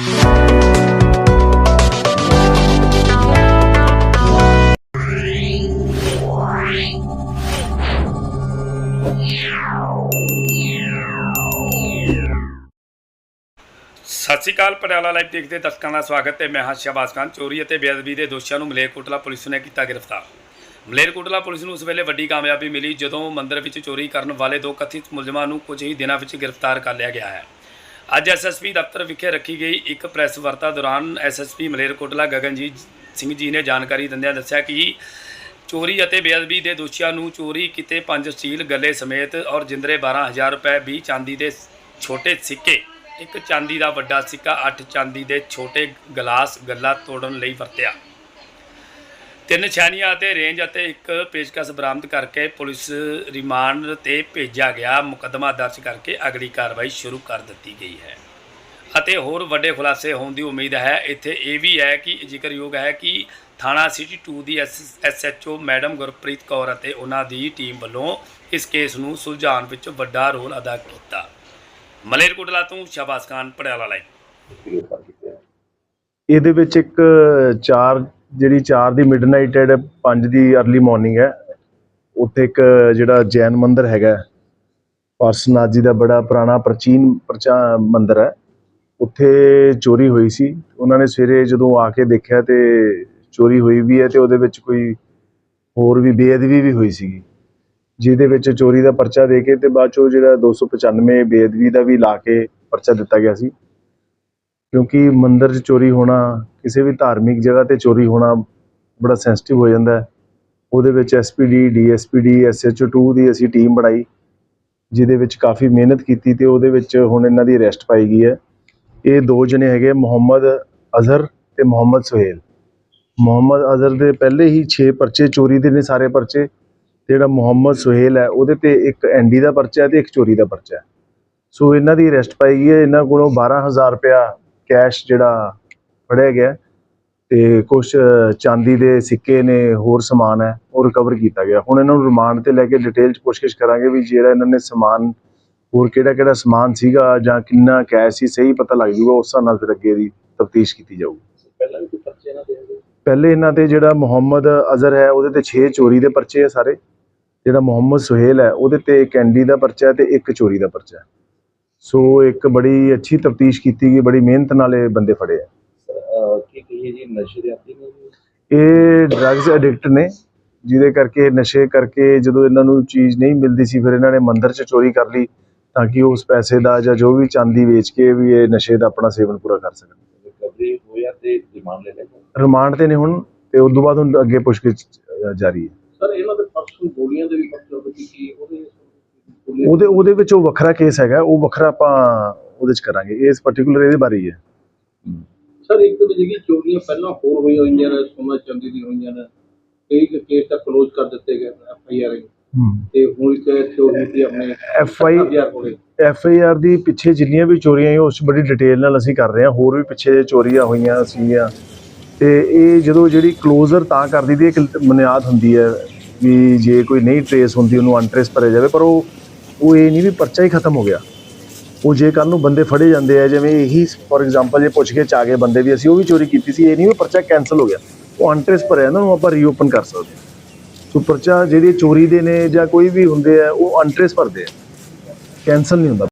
ਸਤਿ ਸ਼੍ਰੀ ਅਕਾਲ, ਪਟਿਆਲਾ ਲਾਈਵ ਦੇਖਦੇ ਦਰਸ਼ਕਾਂ ਦਾ ਸਵਾਗਤ ਹੈ। ਮੈਂ ਹਾਂ ਸ਼ਹਬਾਜ਼ ਖਾਨ। ਚੋਰੀ ਅਤੇ ਬੇਅਦਬੀ ਦੇ ਦੋਸ਼ੀਆਂ ਨੂੰ ਮਲੇਰਕੋਟਲਾ ਪੁਲਿਸ ਨੇ ਕੀਤਾ ਗ੍ਰਿਫਤਾਰ। ਮਲੇਰਕੋਟਲਾ ਪੁਲਿਸ ਨੂੰ ਉਸ ਵੇਲੇ ਵੱਡੀ ਕਾਮਯਾਬੀ ਮਿਲੀ ਜਦੋਂ ਮੰਦਿਰ ਵਿੱਚ ਚੋਰੀ ਕਰਨ ਵਾਲੇ ਦੋ ਕਥਿਤ ਮੁਲਜ਼ਮਾਂ ਨੂੰ ਕੁਝ ਹੀ ਦਿਨਾਂ ਵਿੱਚ ਗ੍ਰਿਫਤਾਰ ਕਰ ਲਿਆ ਗਿਆ ਹੈ। ਅੱਜ ਐਸਐਸਪੀ ਦਫ਼ਤਰ ਵਿਖੇ ਰੱਖੀ ਗਈ ਇੱਕ ਪ੍ਰੈਸ ਵਾਰਤਾ ਦੌਰਾਨ ਐਸਐਸਪੀ ਮਲੇਰਕੋਟਲਾ ਗਗਨਜੀਤ ਸਿੰਘ ਜੀ ਨੇ ਜਾਣਕਾਰੀ ਦਿੰਦਿਆਂ ਦੱਸਿਆ ਕਿ ਚੋਰੀ ਅਤੇ ਬੇਅਦਬੀ ਦੇ ਦੋਸ਼ੀਆਂ ਨੂੰ ਚੋਰੀ ਕੀਤੇ ਪੰਜ ਸਟੀਲ ਗੱਲੇ ਸਮੇਤ ਔਰ ਜਿੰਦਰੇ 12000 ਰੁਪਏ 20 ਚਾਂਦੀ ਦੇ ਛੋਟੇ ਸਿੱਕੇ, ਇੱਕ ਚਾਂਦੀ ਦਾ ਵੱਡਾ ਸਿੱਕਾ 8 ਚਾਂਦੀ ਦੇ ਛੋਟੇ ਗਲਾਸ ਗੱਲਾ ਤੋੜਨ ਲਈ ਵਰਤਿਆ। ਤਿੰਨ ਛਾਨੀਆਂ ਅਤੇ ਰੇਂਜ ਅਤੇ ਇੱਕ ਪੇਚਕਸ ਬਰਾਮਦ ਕਰਕੇ ਪੁਲਿਸ ਰਿਮਾਂਡ ਤੇ ਭੇਜਿਆ ਗਿਆ। ਮੁਕੱਦਮਾ ਦਰਜ ਕਰਕੇ ਅਗਲੀ ਕਾਰਵਾਈ ਸ਼ੁਰੂ ਕਰ ਦਿੱਤੀ ਗਈ ਹੈ। ਅਤੇ ਹੋਰ ਵੱਡੇ ਖੁਲਾਸੇ ਹੋਣ ਦੀ ਉਮੀਦ ਹੈ। ਇੱਥੇ ਇਹ ਵੀ ਹੈ ਕਿ ਜ਼ਿਕਰਯੋਗ ਹੈ ਕਿ ਥਾਣਾ ਸਿਟੀ 2 ਦੀ ਐਸਐਚਓ ਮੈਡਮ ਗੁਰਪ੍ਰੀਤ ਕੌਰ ਅਤੇ ਉਹਨਾਂ ਦੀ ਟੀਮ ਵੱਲੋਂ ਇਸ ਕੇਸ ਨੂੰ ਸੁਲਝਾਉਣ ਵਿੱਚ ਵੱਡਾ ਰੋਲ ਅਦਾ ਕੀਤਾ। ਮਲੇਰਕੋਟਲਾ ਤੋਂ ਸ਼ਾਬਾਸ਼ ਖਾਨ ਪੜਿਆਲਾ ਲਾਈਵ। ਇਹਦੇ ਵਿੱਚ ਇੱਕ ਚਾਰ ਜਿਹੜੀ 4 ਦੀ ਮਿਡਨਾਈਟ ਹੈ 5 ਦੀ अर्ਲੀ ਮਾਰਨਿੰਗ ਹੈ, ਉੱਥੇ ਇੱਕ ਜਿਹੜਾ ਜੈਨ ਮੰਦਿਰ ਹੈਗਾ ਪਾਰਸਨਾਥ ਜੀ ਦਾ ਬੜਾ ਪੁਰਾਣਾ ਪ੍ਰਾਚੀਨ ਪ੍ਰਚਾ, ਮੰਦਿਰ ਹੈ, ਉੱਥੇ ਚੋਰੀ ਹੋਈ ਸੀ। ਉਹਨਾਂ ਨੇ ਸਵੇਰੇ ਜਦੋਂ ਆ ਕੇ ਦੇਖਿਆ ਤੇ ਚੋਰੀ ਹੋਈ ਵੀ ਹੈ ਤੇ ਉਹਦੇ ਵਿੱਚ ਕੋਈ ਹੋਰ ਵੀ ਬੇਅਦਬੀ ਵੀ ਹੋਈ ਸੀਗੀ, ਜਿਹਦੇ ਵਿੱਚ ਚੋਰੀ ਦਾ ਪਰਚਾ ਦੇ ਕੇ ਤੇ ਬਾਅਦ ਚੋਂ ਜਿਹੜਾ 295 ਬੇਅਦਬੀ ਦਾ ਵੀ ਲਾ ਕੇ ਪਰਚਾ ਦਿੱਤਾ ਗਿਆ ਸੀ। ਕਿਉਂਕਿ ਮੰਦਰ 'ਚ ਚੋਰੀ ਹੋਣਾ, ਕਿਸੇ ਵੀ ਧਾਰਮਿਕ ਜਗ੍ਹਾ ਤੇ ਚੋਰੀ ਹੋਣਾ ਬੜਾ ਸੈਂਸਿਟਿਵ ਹੋ ਜਾਂਦਾ ਹੈ। ਉਹਦੇ ਵਿੱਚ ਐਸਪੀਡੀ ਡੀਐਸਪੀਡੀ ਐਸਐਚਓ 2 ਦੀ ਅਸੀਂ ਟੀਮ ਬਣਾਈ, ਜਿਹਦੇ ਵਿੱਚ ਕਾਫੀ ਮਿਹਨਤ ਕੀਤੀ ਤੇ ਉਹਦੇ ਵਿੱਚ ਹੁਣ ਇਹਨਾਂ ਦੀ ਅਰੈਸਟ ਪਾਈ ਗਈ ਹੈ। ਇਹ ਦੋ ਜਣੇ ਹੈਗੇ, ਮੁਹੰਮਦ ਅਜ਼ਹਰ ਤੇ ਮੁਹੰਮਦ ਸੁਹੇਲ। ਮੁਹੰਮਦ ਅਜ਼ਹਰ ਦੇ ਪਹਿਲੇ ਹੀ 6 ਪਰਚੇ, ਚੋਰੀ ਦੇ ਨੇ ਸਾਰੇ ਪਰਚੇ। ਜਿਹੜਾ ਮੁਹੰਮਦ ਸੁਹੇਲ ਹੈ, ਉਹਦੇ ਤੇ ਇੱਕ ਐਨਡੀ ਦਾ ਪਰਚਾ ਹੈ ਤੇ ਇੱਕ ਚੋਰੀ ਦਾ ਪਰਚਾ ਸੋ ਇਹਨਾਂ ਦੀ ਅਰੈਸਟ ਪਾਈ ਗਈ ਹੈ, ਇਹਨਾਂ ਕੋਲੋਂ 12000 ਰੁਪਇਆ ਕੈਸ਼ ਜਿਹੜਾ ਫੜਿਆ ਗਿਆ ਤੇ ਕੁਝ ਚਾਂਦੀ ਦੇ ਸਿੱਕੇ ਨੇ ਹੋਰ ਸਮਾਨ ਹੈ ਉਹ ਰਿਕਵਰ ਕੀਤਾ ਗਿਆ। ਹੁਣ ਇਹਨਾਂ ਨੂੰ ਰਿਮਾਂਡ ਤੇ ਲੈ ਕੇ ਡਿਟੇਲ ਚ ਪੁੱਛਗਿੱਛ ਕਰਾਂਗੇ ਵੀ ਜਿਹੜਾ ਇਹਨਾਂ ਨੇ ਸਮਾਨ ਹੋਰ ਕਿਹੜਾ ਕਿਹੜਾ ਸਮਾਨ ਸੀਗਾ ਜਾਂ ਕਿੰਨਾ ਕੈਸ਼ ਸੀ ਸਹੀ ਪਤਾ ਲੱਗ ਜੂਗਾ ਉਸ ਹਿਸਾਬ ਨਾਲ ਫਿਰ ਅੱਗੇ ਦੀ ਤਫਤੀਸ਼ ਕੀਤੀ ਜਾਊਗੀ। ਪਹਿਲਾਂ ਵੀ ਕੋਈ ਪਰਚੇ ਨਾ ਦੇਣਗੇ ਪਹਿਲੇ ਇਹਨਾਂ ਤੇ ਜਿਹੜਾ ਮੁਹੰਮਦ ਅਜ਼ਹਰ ਹੈ ਉਹਦੇ ਤੇ 6 ਚੋਰੀ ਦੇ ਪਰਚੇ ਆ ਸਾਰੇ। ਜਿਹੜਾ ਮੁਹੰਮਦ ਸੁਹੇਲ ਹੈ ਉਹਦੇ ਤੇ ਐਨਡੀ ਦਾ ਪਰਚਾ ਹੈ ਤੇ ਇੱਕ ਚੋਰੀ ਦਾ ਪਰਚਾ। ਹੈ ਸੋ ਇੱਕ ਬੜੀ ਅੱਛੀ ਤਫਤੀਸ਼ ਕੀਤੀ ਗਈ ਬੜੀ ਮਿਹਨਤ ਨਾਲ ਇਹ ਬੰਦੇ ਫੜੇ ਆ। ਅਹ ਕੀ ਕਹੀਏ ਜੀ ਨਸ਼ੇ ਦੇ ਆਦੀ ਨੇ ਜੀ? ਇਹ ਡਰੱਗਸ ਐਡਿਕਟ ਨੇ ਜਿਹਦੇ ਕਰਕੇ ਨਸ਼ੇ ਕਰਕੇ ਜਦੋਂ ਇਹਨਾਂ ਨੂੰ ਚੀਜ਼ ਨਹੀਂ ਮਿਲਦੀ ਸੀ ਫਿਰ ਇਹਨਾਂ ਨੇ ਮੰਦਿਰ 'ਚ ਚੋਰੀ ਕਰ ਲਈ ਤਾਂ ਕਿ ਉਸ ਪੈਸੇ ਦਾ ਜਾਂ ਜੋ ਵੀ ਚਾਂਦੀ ਵੇਚ ਕੇ ਵੀ ਇਹ ਨਸ਼ੇ ਦਾ ਆਪਣਾ ਸੇਵਨ ਪੂਰਾ ਕਰ ਸਕਣ। ਰਿਕਵਰੀ ਹੋਇਆ ਤੇ ਡਿਮਾਂਡ ਲੈ ਲੈਂਦੇ ਰਿਮਾਂਡ ਤੇ ਨੇ ਹੁਣ ਤੇ ਉਸ ਤੋਂ ਬਾਅਦ ਹੁਣ ਅੱਗੇ ਪੁੱਛਗਿੱਛ ਜਾਰੀ ਹੈ। ਸਰ ਇਹਨਾਂ ਦੇ ਪਰਸੋਂ ਗੋਲੀਆਂ ਦੇ ਵੀ ਪਰਚੇ ਕਿ ਉਹਦੇ ਉਹਦੇ ਉਹਦੇ ਵਿੱਚ ਉਹ ਵੱਖਰਾ ਕੇਸ ਹੈਗਾ ਉਹ ਵੱਖਰਾ ਆਪਾਂ ਉਹਦੇ 'ਚ ਕਰਾਂਗੇ ਇਸ ਪਾਰਟਿਕੂਲਰ ਇਹਦੇ ਬਾਰੇ ਹੀ ਹੈ। ਸਰ ਇੱਕ ਤਾਂ ਜਿਹੜੀ ਚੋਰੀਆਂ ਪਹਿਲਾਂ ਹੋਰ ਹੋਈਆਂ ਹੋਈਆਂ ਨੇ ਸੋਨਾ ਚਾਂਦੀ ਦੀ ਹੋਈਆਂ ਨੇ ਕਈ ਕੇਸ ਤਾਂ ਕਲੋਜ਼ ਕਰ ਦਿੱਤੇ ਗਏ ਐਫ ਆਈ ਆਰ ਤੇ ਹੁਣ ਇੱਕ ਉਹ ਹੋਈ ਆਪਣੇ F I F I R ਦੀ ਪਿੱਛੇ ਜਿੰਨੀਆਂ ਵੀ ਚੋਰੀਆਂ ਹੋਈਆਂ ਉਸ 'ਚ ਬੜੀ ਡਿਟੇਲ ਨਾਲ ਅਸੀਂ ਕਰ ਰਹੇ ਹਾਂ ਹੋਰ ਵੀ ਪਿੱਛੇ ਚੋਰੀਆਂ ਹੋਈਆਂ ਸੀਗੀਆਂ। ਤੇ ਇਹ ਜਦੋਂ ਜਿਹੜੀ ਕਲੋਜ਼ਰ ਤਾਂ ਕਰ ਦਈਦੀ ਹੈ ਇੱਕ ਬੁਨਿਆਦ ਹੁੰਦੀ ਹੈ ਵੀ ਜੇ ਕੋਈ ਨਹੀਂ ਟਰੇਸ ਹੁੰਦੀ ਉਹਨੂੰ ਅਨਟਰੇਸ ਭਰਿਆ ਜਾਵੇ ਪਰ ਉਹ ਉਹ ਇਹ ਨਹੀਂ ਵੀ ਪਰਚਾ ਹੀ ਖਤਮ ਹੋ ਗਿਆ। ਉਹ ਜੇ ਕੱਲ ਨੂੰ ਬੰਦੇ ਫੜੇ ਜਾਂਦੇ ਆ, ਜਿਵੇਂ ਇਹੀ ਫੋਰ ਐਗਜ਼ਾਮਪਲ ਜੇ ਪੁੱਛ ਕੇ ਚ ਆ ਗਏ ਬੰਦੇ ਵੀ ਅਸੀਂ ਉਹ ਵੀ ਚੋਰੀ ਕੀਤੀ ਸੀ, ਇਹ ਨਹੀਂ ਵੀ ਪਰਚਾ ਕੈਨਸਲ ਹੋ ਗਿਆ। ਉਹ ਅਨਟਰੇਸ ਭਰਿਆ ਨਾ ਉਹਨੂੰ ਆਪਾਂ ਰੀਓਪਨ ਕਰ ਸਕਦੇ ਸੋ ਪਰਚਾ ਜਿਹੜੇ ਚੋਰੀ ਦੇ ਨੇ ਜਾਂ ਕੋਈ ਵੀ ਹੁੰਦੇ ਆ, ਉਹ ਅਨਟਰੇਸ ਭਰਦੇ ਆ। ਕੈਨਸਲ ਨਹੀਂ ਹੁੰਦਾ।